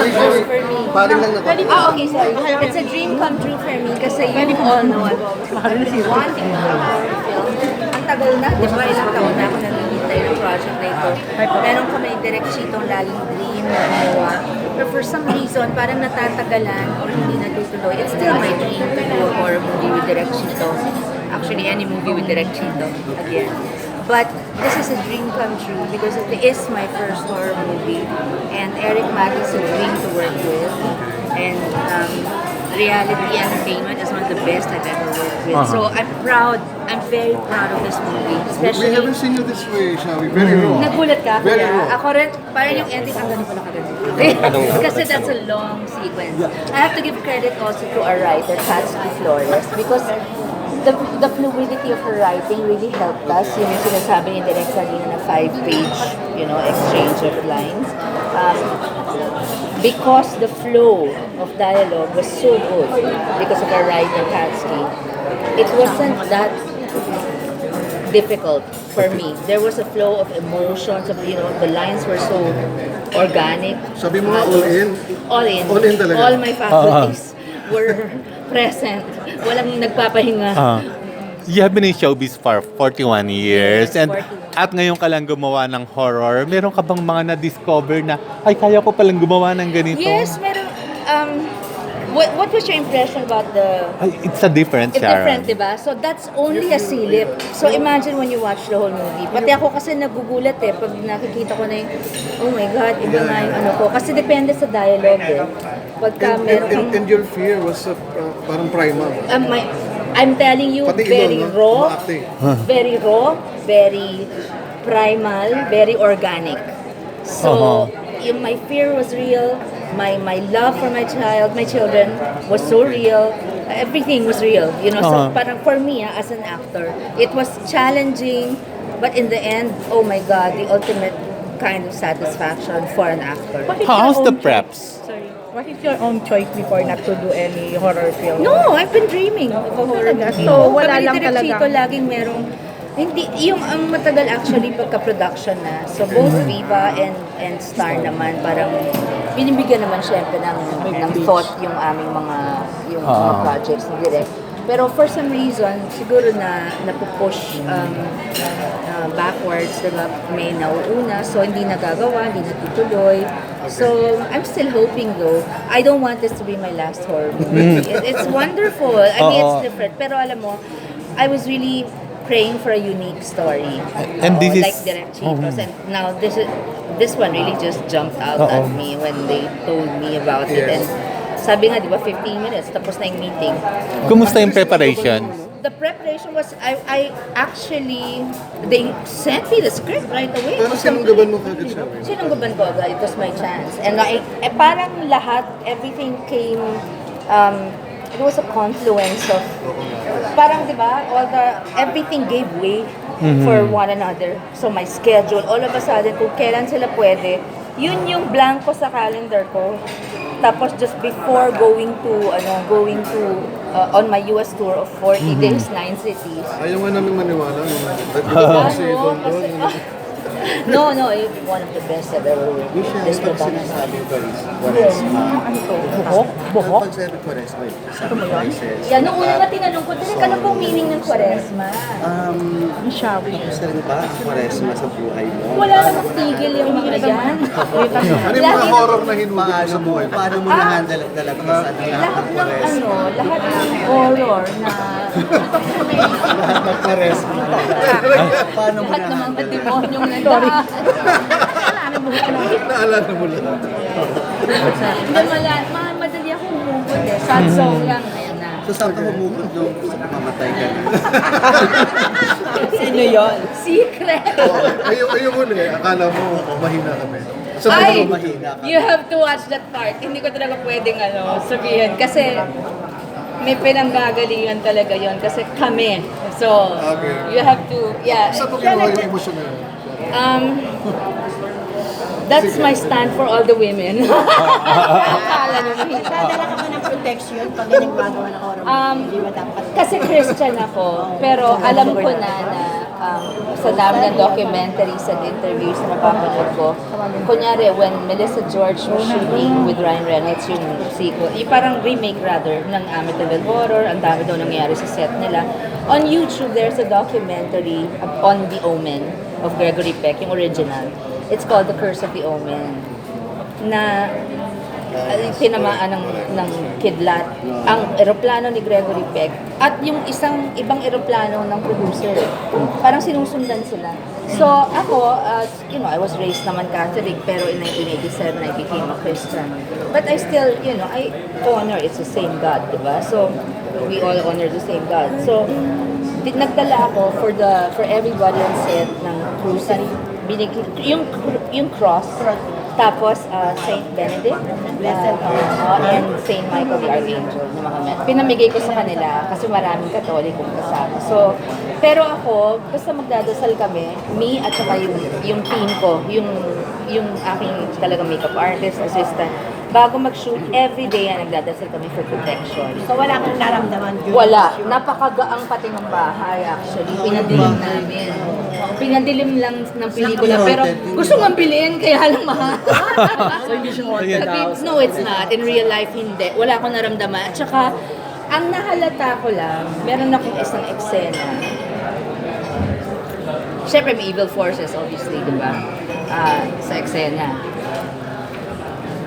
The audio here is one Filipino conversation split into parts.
For me. Paring lang na Ah, okay, sorry. It's a dream come true for me kasi you all know I've always been wanting to do a horror film. Ang tagal na, di ba? Ilang taon na ako nangyayintay ng project na ito. Meron kami direct sheetong laging dream na gumawa. But for some reason, parang natatagalan or hindi natutuloy. It's still my dream to do a horror movie with direct sheeto. Actually, any movie with direct sheeto, again. But this is a dream come true because it is my first horror movie. And Eric Mack is a dream to work with. And um, Reality Entertainment is one of the best I've ever worked with. So I'm proud. I'm very proud of this movie. We Especially... haven't seen you this way, shall we? Very raw. Nagulat ka? Very raw. Ako rin, parang yung ending, ang ganun pala kagad. Kasi that's a long sequence. I have to give credit also to our writer, Patsy Flores, because the the fluidity of her writing really helped us. Yun yung sinasabi ni Direk kanina na five-page, you know, exchange of lines. Um, because the flow of dialogue was so good because of our writer, Patsy, it wasn't that difficult for me. There was a flow of emotions, of you know, the lines were so organic. Sabi mo nga, all in. All in. All in talaga. All my faculties were present. Walang nagpapahinga. Ah. you have been in showbiz for 41 years Yes, and 41. at ngayon ka lang gumawa ng horror. Meron ka bang mga na-discover na ay kaya ko palang gumawa ng ganito? Yes, meron. Um, what, what was your impression about the Ay, it's a different It's Sharon. different, di ba? So that's only a silip. So imagine when you watch the whole movie. Pati ako kasi nagugulat eh pag nakikita ko na yung, oh my God, iba nga yung ano ko. Kasi depende sa dialogue eh. Pagka And, meron and, and, and your fear was uh, uh, parang primal. Um, my, I'm telling you, Pati very no? raw, Umaacting. very raw, very primal, very organic. So, yung my fear was real, my my love for my child, my children was so real. Everything was real, you know. So, Uh-huh. parang for me, ah, as an actor, it was challenging, but in the end, oh my God, the ultimate kind of satisfaction for an actor. How's the preps? What is your own choice before not to do any horror film? No, I've been dreaming of a horror Talaga? movie. So, wala kami ni lang Direk talagang- Chito laging merong hindi yung ang matagal actually pagka-production na. So both Viva and and Star naman parang binibigyan naman syempre ng ng thought yung aming mga yung mga Ah. projects ni Direk. Pero for some reason, siguro na napupush um, uh, backwards, diba? may nauuna, so hindi nagagawa, hindi natutuloy. So, I'm still hoping though. I don't want this to be my last horror movie. It- it's wonderful. I mean, it's different. Pero alam mo, I was really praying for a unique story. And this is- like Direct Chicos. And now this is, this one really just jumped out at me when they told me about it. And sabi nga, di ba, 15 minutes, tapos na yung meeting. Kumusta yung preparation? The preparation was, I, I actually, they sent me the script right away. Pero sinunggaban mo kagad siya. Sinunggaban ko agad. It was my chance. And like, eh, parang lahat, everything came, um, it was a confluence of, parang di ba, all the, everything gave way for one another. So my schedule, all of a sudden, kung kailan sila pwede, yun yung blanco sa calendar ko. Tapos just before going to, ano, going to, uh, on my US tour of 40 days, 9 cities, Ayaw nga namin maniwala. Diba kasi Ano, doon doon. kasi- no, no, it's one of the best I've ever worked with. This production. Sinasabing Quaresma. Ano to? Buhok? Buhok? Pag sabi Quaresma, sabi Prices. Yan, nung una nga tinanong ko, Direk, ano pong meaning ng kwaresma? Um, Ang shawi. gusto rin ba ang Quaresma sa buhay mo? Wala namang tigil yung mga yan. Ano yung mga Lagi- horror na hinugin mo Paano sa mo, buhay mo? paano mo Ah. na-handle ang talaga sa lahat Lahat ng ng Quaresma? ano, lahat ng horror na Lahat ng Quaresma. Paano mo lahat ng mga na-handle? demonyong nandaan. Naalala mo lang. Hindi mala, ma- madali ako humugod eh. Sad song lang, ayan na. So saan ka humugod nung mamatay ka na? Sino yon? Secret! Ayun, ayun huli, akala mo mahina kami. Sa Ay, mahina ka. you have to watch that part. Hindi ko talaga pwedeng ano, sabihin. Kasi may pinanggagalingan talaga yon kasi kami. So, Okay. you have to, yeah. Sa pagkinuha yung emosyon na yun. Um, that's my stand for all the women. Akala nyo mahirap. Dadala ka protection pag gumagawa ng horror Um, movie? Di ba dapat? Kasi Christian ako, pero alam ko na na um, sa dami ng documentaries and interviews na napapanood ko, kunyari, when Melissa George was shooting with Ryan Reynolds yung sequel, yung parang remake rather ng Amityville Horror, ang dami daw nangyari sa set nila. On YouTube, there's a documentary on The Omen of Gregory Peck, yung original. It's called The Curse of the Omen na uh, tinamaan ng, ng kidlat ang eroplano ni Gregory Peck at yung isang ibang eroplano ng producer. Parang sinusundan sila. So ako, uh, you know, I was raised naman Catholic pero in 1987 I became a Christian. But I still, you know, I honor it's the same God, di ba? So we all honor the same God. So nagdala ako for the for everybody on set ng cruise binig yung yung cross tapos uh, Saint Benedict Blessed uh, and Saint Michael the Archangel ng mga men. Pinamigay ko sa kanila kasi maraming katolikong kasama. So, pero ako, basta magdadasal kami, me at saka yung, yung team ko, yung, yung aking talaga makeup artist, assistant, bago mag-shoot, every day na nagdadasal kami for protection. So wala kang naramdaman during Wala. Napakagaang pati ng bahay actually. Pinadilim namin. Pinadilim lang ng pelikula. Pero gusto nga bilhin, kaya lang mahal. so hindi siya No, it's not. In real life, hindi. Wala akong naramdaman. At saka, ang nahalata ko lang, meron akong isang eksena. Siyempre, may evil forces, obviously, di ba? Ah, sa eksena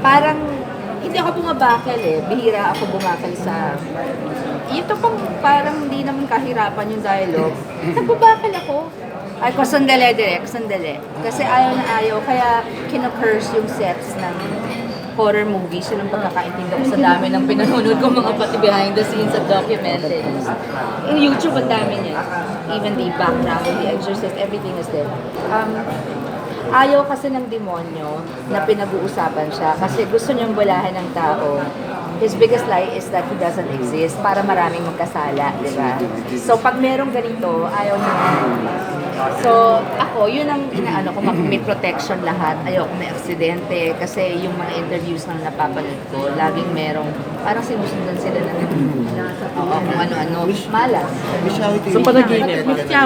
parang hindi ako bumabakal eh. Bihira ako bumakal sa... Ito pang parang hindi naman kahirapan yung dialogue. Nagbabakal ako. Ay ko, sandali direct, sandali. Kasi ayaw na ayaw. Kaya kinocurse yung sets ng horror movies. Yun ang pagkakaintindi ko sa dami ng pinanonood ko mga pati behind the scenes at documentaries. In YouTube, ang dami niya. Even the background, the exorcist, everything is there. Um, ayaw kasi ng demonyo na pinag-uusapan siya kasi gusto niyang bulahan ng tao. His biggest lie is that he doesn't exist para maraming magkasala, di ba? So, pag merong ganito, ayaw niya. So, ako, yun ang inaano ko, may protection lahat. Ayoko may aksidente kasi yung mga interviews na napapanood ko, laging merong, parang sinusundan sila ng Oo, kung ano-ano. Malas. Sa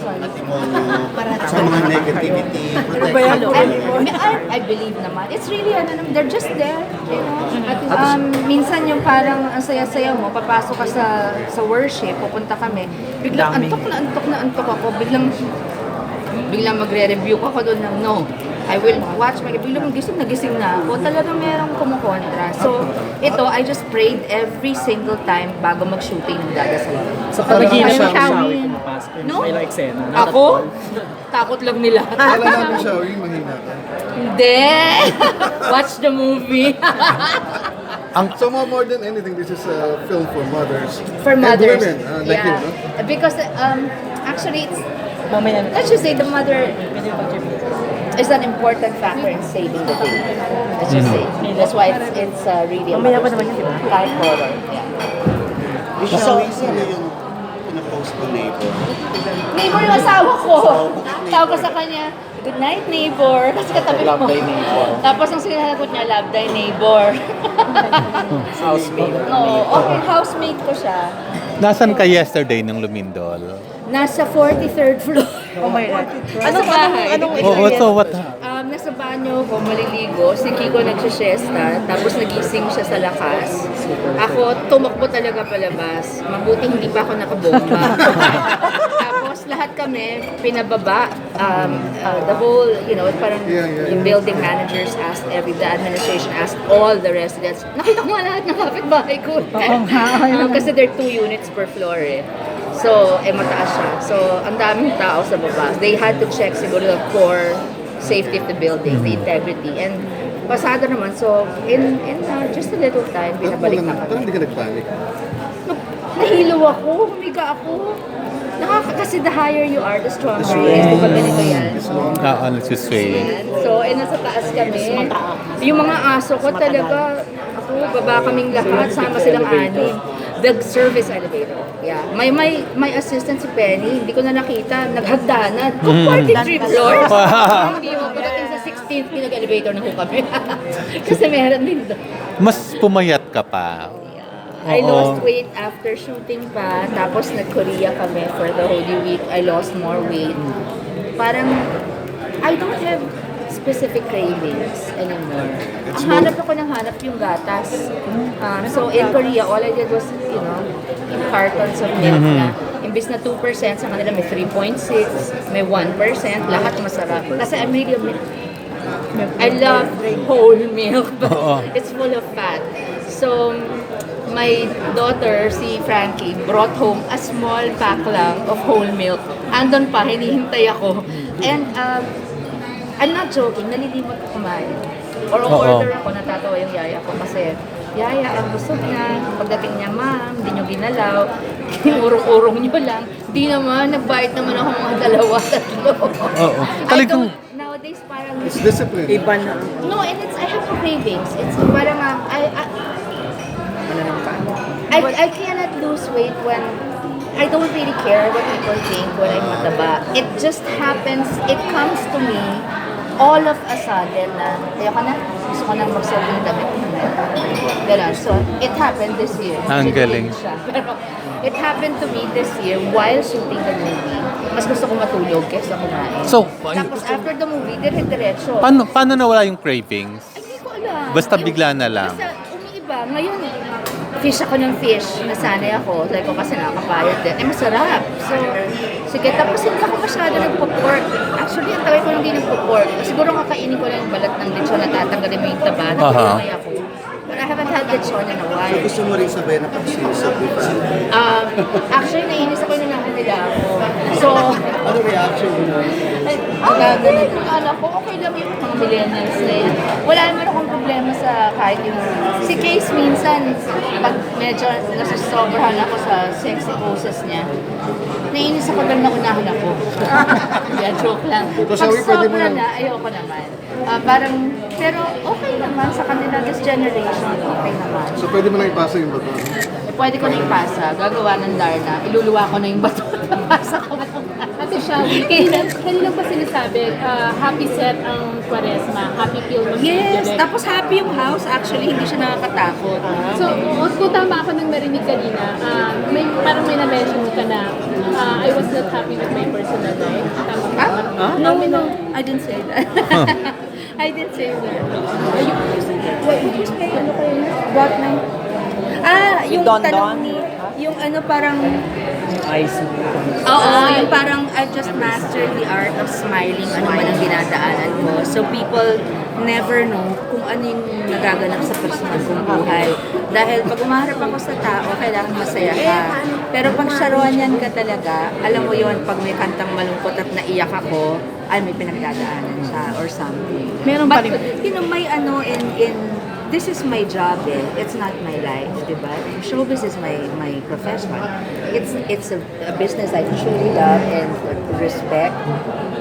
panaginip. Sa mga negativity. Ano, I, I, I believe naman. It's really, ano, naman, they're just there, you know. Um, minsan yung parang ang saya-saya mo, papasok ka sa sa worship, pupunta kami, biglang antok na antok na antok ako, biglang biglang magre-review ako doon ng no. I will watch my gising na gising na ako. Talagang merong kumukontra. So, ito, I just prayed every single time bago mag-shooting ng dadasal. Sa panaginip Ayaw siya, siya. siya pumapasok. No? May like eksena. Ako? Takot lang nila. Kala namin siya, uy, mahina ka. Hindi! Watch the movie. So more, more than anything, this is a film for mothers. For And mothers. women, uh, like you, yeah. no? Because um, actually, it's, Mamaya let's just say the mother is an important factor in saving the day. Let's just say. That's why it's, it's uh, really a Mamaya pa naman yun, di ba? Kahit horror. Yeah. Michelle, sino yung pinapost mo neighbor? Neighbor yung asawa ko. Tawag ko sa kanya, Good night, neighbor. Kasi katabi mo. Love thy neighbor. Tapos ang sinasagot niya, love thy neighbor. Housemate. no, okay, housemate ko siya. Nasaan ka yesterday ng Lumindol? Nasa 43rd floor. Oh my God. Anong bahay? anong Oo, so what? Um, nasa banyo ko, maliligo. Si Kiko nagsisiesta, tapos nagising siya sa lakas. Ako, tumakbo talaga palabas. Mabuti hindi pa ako nakabomba. tapos lahat kami, pinababa. Um, uh, the whole, you know, parang Yeah, yeah, yung building managers asked every, the administration asked all the residents. Nakita ko nga lahat ng kapitbahay ko. Um, kasi there are two units per floor eh. So, eh, mataas siya. So, ang daming tao sa baba. They had to check siguro the core safety of the building, the integrity. And pasado naman. So, in in uh, just a little time, binabalik na Parang kami. hindi ka nagpanic. Nahilo ako, humiga ako. Nakaka, kasi the higher you are, the stronger you is. Diba ganito yan? Ah, ano si Sway? Yan. So, eh, nasa taas kami. Yung mga aso ko talaga, ako, baba kaming lahat, sama silang anim. The service elevator. Yeah. May may may assistant si Penny, hindi ko na nakita, naghagdanan. Kung 43 floors. Hindi mo pagdating sa 16th, pinag-elevator na ho kami. Kasi meron din doon. Mas pumayat ka pa. I Oo. lost weight after shooting pa, tapos nag-Korea kami for the Holy Week. I lost more weight. Parang, I don't have specific cravings anymore. Ang hanap ako ng hanap yung gatas. Um, so in Korea, all I did was, you know, in cartons of milk na imbis na 2%, sa kanila may 3.6, may 1%, lahat masarap. Kasi I'm really a milk I love whole milk, but Oo. it's full of fat. So, my daughter, si Frankie, brought home a small pack lang of whole milk. Andon pa, hinihintay ako. And, um, I'm not joking, nalilimot ko kumain. Or Oo. order ako, natatawa yung yaya ko kasi, Yaya, ang busog niya. Pagdating niya, ma'am, hindi niyo ginalaw. Urong-urong niyo lang. Di naman, nagbayad naman ako mga dalawa, tatlo. Oo. I Talagang, don't, nowadays parang It's discipline. Iba na. No, and it's I have cravings. It's parang um, I I, I I cannot lose weight when I don't really care what people think when I'm mataba. It just happens. It comes to me all of a sudden na ayoko na. Gusto ko nang magsuot ng damit. Ganun. So, it happened this year. Ang galing. Siya. Pero, it happened to me this year while shooting the movie. Mas gusto ko matulog kaysa kumain. So, Tapos after the movie, dire-diretso. paano, paano nawala yung cravings? Ay, hindi ko alam. Basta bigla na lang. Basta umiiba. Ngayon, fish ako ng fish. Nasanay ako. Like ko kasi nakakapayat din. Eh, masarap. So, sige. Tapos hindi ako masyado nagpo-pork. Actually, ang tawag ko hindi nagpo-pork. Siguro kakainin ko lang yung balat ng lechon na tatanggalin mo yung taba. Nagpapamay ako. But I haven't had lechon in a So while. gusto mo rin sabay na ba? Um, actually, nainis ako nung nila ako. So, Ano reaction mo? Ay, ah, ganun yung anak ko. Okay lang yung mga millennials na yan. Wala naman akong problema sa kahit yung... Si Case minsan, pag medyo nasusobrahan ako sa sexy poses niya, nainis ako dahil naunahan ako. yeah, joke lang. Pag sobra na, ayoko naman. Ah, parang, pero okay naman sa kanila, this generation, okay naman. So pwede mo na ipasa yung bato. Eh, pwede ko na ipasa, gagawa ng Darna, iluluwa ko na yung bato, pasa ko na. Ate Shawi, kanina, kanina pa sinasabi, ah, happy set ang Quaresma, happy feel mo Yes, tapos happy yung house. Actually, hindi siya nakakatakot. So, o- kung tama ako nang marinig kanina, ah, may, parang may na-mention ka na, ah, I was not happy with my personal life. Tama ba? Ah? No, no, I didn't say that. I didn't say that. Are you, what you say? Ano kayo? What na? Ah, yung Don tanong Don? ni, yung ano parang, Eyes. oo, yung parang I just mastered the art of smiling, ano man ang dinadaanan ko. So people never know kung ano yung nagaganap sa personal kong buhay. Dahil pag umaharap ako sa tao, kailangan masaya ka. Pero pag sharonyan ka talaga, alam mo yon pag may kantang malungkot at naiyak ako, ay may pinagdadaanan siya or something. Meron pa But, rin- you know, may ano in, in, this is my job eh. It's not my life, di ba? Showbiz is my, my profession. It's, it's a, a business I truly love and respect.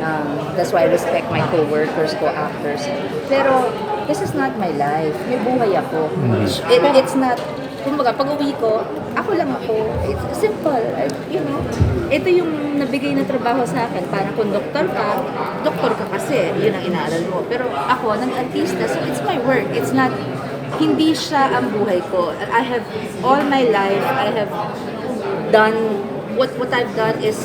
Um, that's why I respect my co-workers, co-actors. Pero, this is not my life. May buhay ako. It, it's not, kumbaga, pag uwi ko, ako lang ako. It's simple. You know, ito yung nabigay na trabaho sa akin. Parang kung doktor ka, doktor ka kasi, yun ang inaaral mo. Pero ako, nang artista, so it's my work. It's not, hindi siya ang buhay ko. I have, all my life, I have done, what what I've done is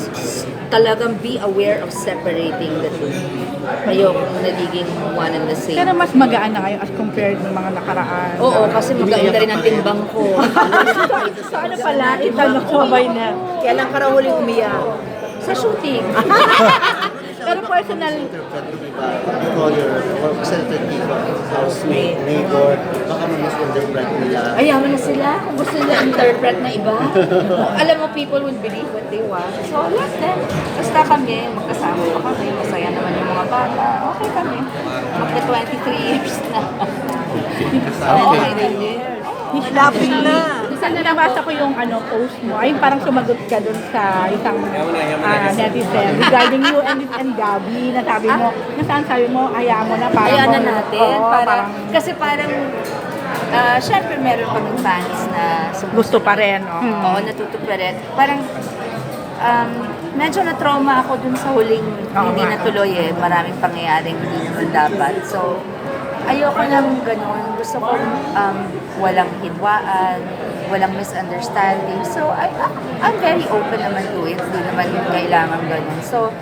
talagang be aware of separating the two. Ayokong nagiging one and the same. Pero mas magaan na ngayon as compared ng mga nakaraan. Oo, kasi maganda rin ang timbang ko. So ano pala, itanong ko sabay na. Kailan ka raw huling umiyak? Sa shooting. Pero personal, You call your or representative, housemate, neighbor, baka ma-misinterpret nila. Ayaw na sila. Kung gusto nila interpret na iba. Alam mo, people would believe what they want. So, let them. Basta kami, magkasama pa kami. Masaya naman yung mga bata. Okay kami. Magka 23 years na. Oo, okay kami. he's laughing na. Isa na nabasa ko yung ano post mo. Ay, parang sumagot ka dun sa isang ah, netizen regarding you and, and Gabby na sabi mo, nasaan sabi mo, hayaan mo na parang. Ayan na natin. Oo, para, parang kasi parang, ah, syempre meron kaming fans na sumusunod. gusto pa rin. Oh. Oo, natutupa rin. Parang, um, medyo na-trauma ako dun sa huling Oo hindi natuloy eh. Maraming pangyayaring hindi naman dapat. So, ayoko ng ganun. Gusto ko um, walang hidwaan, walang misunderstanding. So, I, I'm very open naman to it. Hindi naman kailangan ganun. So,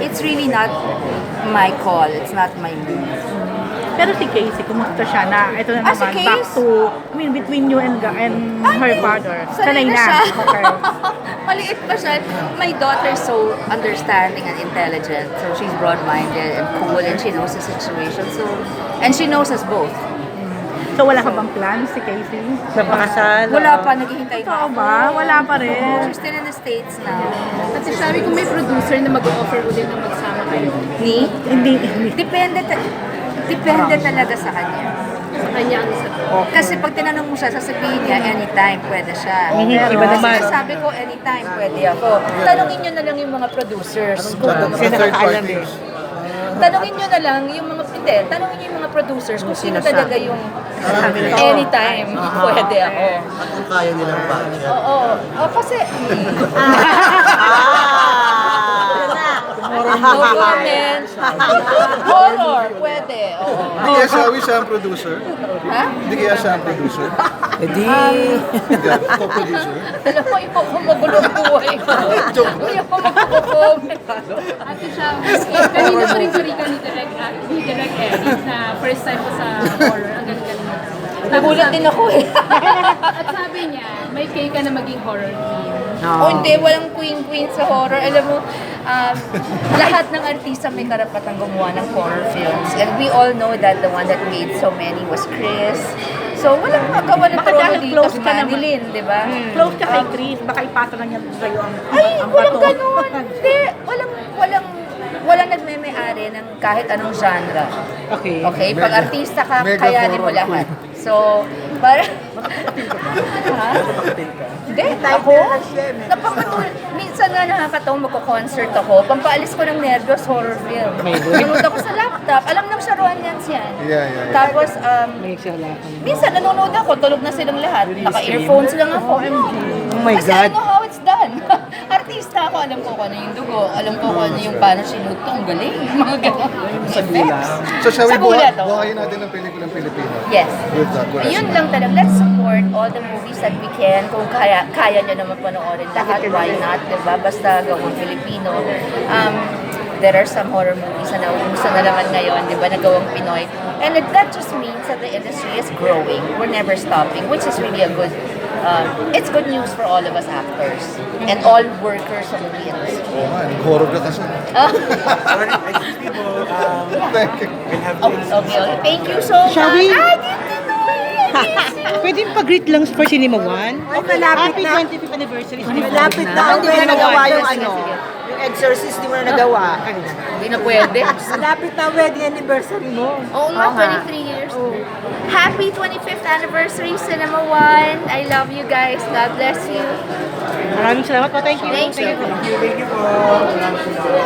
it's really not my call. It's not my move. Pero si Casey, kumusta siya na ito na Ah, si naman, back to, I mean, between you and, Ga- and her father. Sanay na siya. Okay. Maliit pa siya. My daughter is so understanding and intelligent. So she's broad-minded and cool and she knows the situation. So, and she knows us both. So wala ka bang plans si Casey? Sa pakasal? Wala pa, naghihintay Totoo pa. ba? Wala pa rin. She's still in the States now. Kasi sabi ko may producer na mag-offer ulit na magsama kayo. Ni? Hindi, hindi. Depende, ta- depende talaga sa kanya. Sa kanya ang isa. Kasi pag tinanong mo siya, sasabihin niya, anytime pwede siya. Mhm, iba Kasi naman. sabi ko, anytime pwede ako. Tanungin niyo na lang yung mga producers. Kung, Kasi nakakaalam tanungin niyo na lang yung mga, hindi, tanungin niyo yung mga producers kung sino talaga yung anytime pwede ako. At kung kaya nilang budget. Oo. Oh, kasi, no comment. Horror, pwede. Oo. Hindi kaya Shawi siya ang producer? Ha? Hindi kaya siya ang producer? Edi. Yeah, co-producer? Alam mo, iba ko magulo ang buhay ko. Hindi ako magko-comment. Ate siya, kanina pa rin churika ni Direk, ah, ni Direk Eddie na first time ko sa horror. Ang mo. Nagulat din ako eh. At sabi niya, may kay ka na maging horror queen. O hindi, walang queen-queen sa horror. Alam mo, um, lahat ng artista may karapatang gumawa ng horror films. And we all know that the one that made so many was Chris. So, walang magawa ng Baka trono dahil dito close si ka naman. Manilin, di ba? Close ka kay Chris, baka ipasa na niya sa'yo ang, Ay, ang walang ganun. Hindi, walang, walang, walang nagme-may-ari ng kahit anong genre. Okay. Okay? Pag artista ka, mega kayanin mo horror lahat. So, para... ha? Hindi, ako? Napakatulad. Minsan nga nakakataong magko-concert ako. Pampaalis ko ng nervyos, horror film. Nanonood ako sa laptop. Alam ng Sharonans yan. Yeah, yeah, yeah. Tapos, um, minsan nanonood ako, tulog na silang lahat. Naka-earphones lang ako. Oh my Kasi God. I know ako, alam ko kung ano yung dugo, alam ko kung ano yung paano sinuto, ang galing. Mga ganun. Effects. So shall we Sa gulat, buha- buhayin natin ng pelikulang Pilipino? Yes. With with Ayun lang talaga. Let's support all the movies that we can. Kung kaya, kaya nyo naman panoorin lahat, why not? Diba? Basta gawang Filipino. Um, there are some horror movies na nauuso na naman ngayon, di ba, na gawang Pinoy. And it, that just means that the industry is growing. We're never stopping, which is really a good, um, it's good news for all of us actors and all workers of the industry. Oo nga, horror ka kasi. Sorry, excuse me po. Um, Thank you. we'll have Oh, okay, okay. Thank you so Shall much. we? Didn't know it. Pwede pag-greet lang for Cinema One? Ay, malapit Happy na. 25th anniversary. Malapit na. Ah, Hindi mo nagawa nagawa. yung ano. Yung exorcist, di mo na nagawa. Hindi na pwede. Malapit na ang wedding anniversary mo. Oo nga, 23 years. Happy 25th anniversary, Cinema One. I love you guys. God bless you. Maraming salamat po. Thank you. Thank you. Thank you po.